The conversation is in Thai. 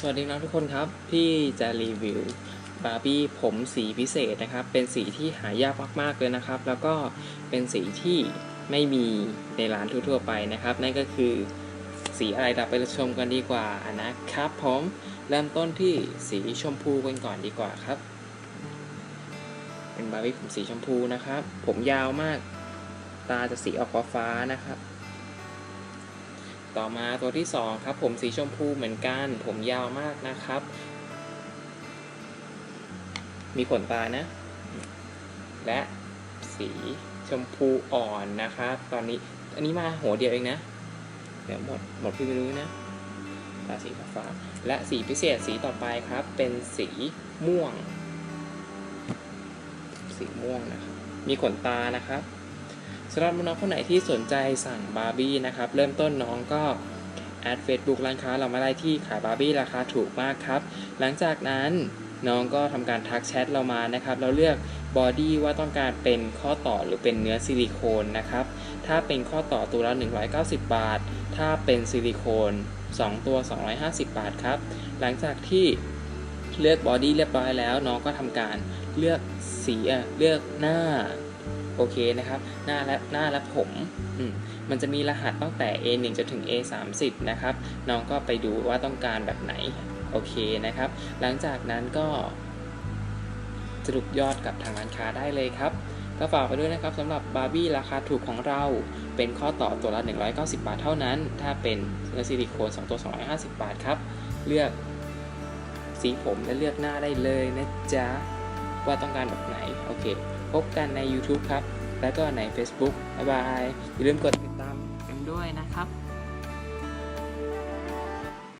สวัสดีนะทุกคนครับพี่จะรีวิวบาร์บี้ผมสีพิเศษนะครับ เป็นสีที่หายากมากๆเลยนะครับ แล้วก็เป็นสีที่ไม่มีในร้านทั่วๆไปนะครับ นั่นก็คือสีอะไรเราไปชมกันดีกว่านะครับผมเริ่มต้นที่สีชมพูกันก่อนดีกว่าครับ เป็นบาร์บี้ผมสีชมพูนะครับ ผมยาวมาก ตาจะสีออกฟ้านะครับ ต่อมาตัวที่ 2 ครับ ผมสีชมพูเหมือนกัน ผมยาวมากนะครับ มีขนตานะ และสีชมพูอ่อนนะครับ ตอนนี้อันนี้มาหัวเดียวเองนะ เดี๋ยวหมดหมดพี่ไม่รู้นะตาสีฟ้าและสีพิเศษสีต่อไปครับ เป็นสีม่วง สีม่วงนะครับ มีขนตานะครับ สำหรับน้องคนไหนที่สนใจสั่งบาร์บี้นะครับเริ่มต้นน้องก็แอด Facebook ร้านค้าเรามาได้ที่ขายบาร์บี้ราคาถูกมากครับ หลังจากนั้นน้องก็ทำการทักแชทเรามานะครับเราเลือกบอดี้ว่าต้องการเป็นข้อต่อหรือเป็นเนื้อซิลิโคนนะครับ ถ้าเป็นข้อต่อตัวละ 190 บาท ถ้าเป็นซิลิโคน2 ตัว 250 บาทครับ หลังจากที่เลือกบอดี้เรียบร้อยแล้ว น้องก็ทำการเลือกสีเลือกหน้า โอเคนะครับ หน้าและหน้าและผมอืมมันจะมีรหัสตั้งแต่ A1 จนถึง A30 นะครับ น้องก็ไปดูว่าต้องการแบบไหน โอเคนะครับ หลังจากนั้นก็สรุปยอดกับทางร้านค้าได้เลยครับ ก็ฝากไปด้วยนะครับสำหรับบาร์บี้ราคาถูกของเรา เป็นข้อต่อตัวละ 190 บาทเท่านั้น ถ้าเป็นเนื้อซิลิโคน2ตัว 250 บาทครับ เลือกสีผมและเลือกหน้าได้เลยนะจ๊ะ ว่าต้องการแบบไหน โอเค พบกันใน YouTube ครับ แล้วก็ใน Facebook บ๊ายบาย อย่าลืมกดติดตามกันด้วยนะครับ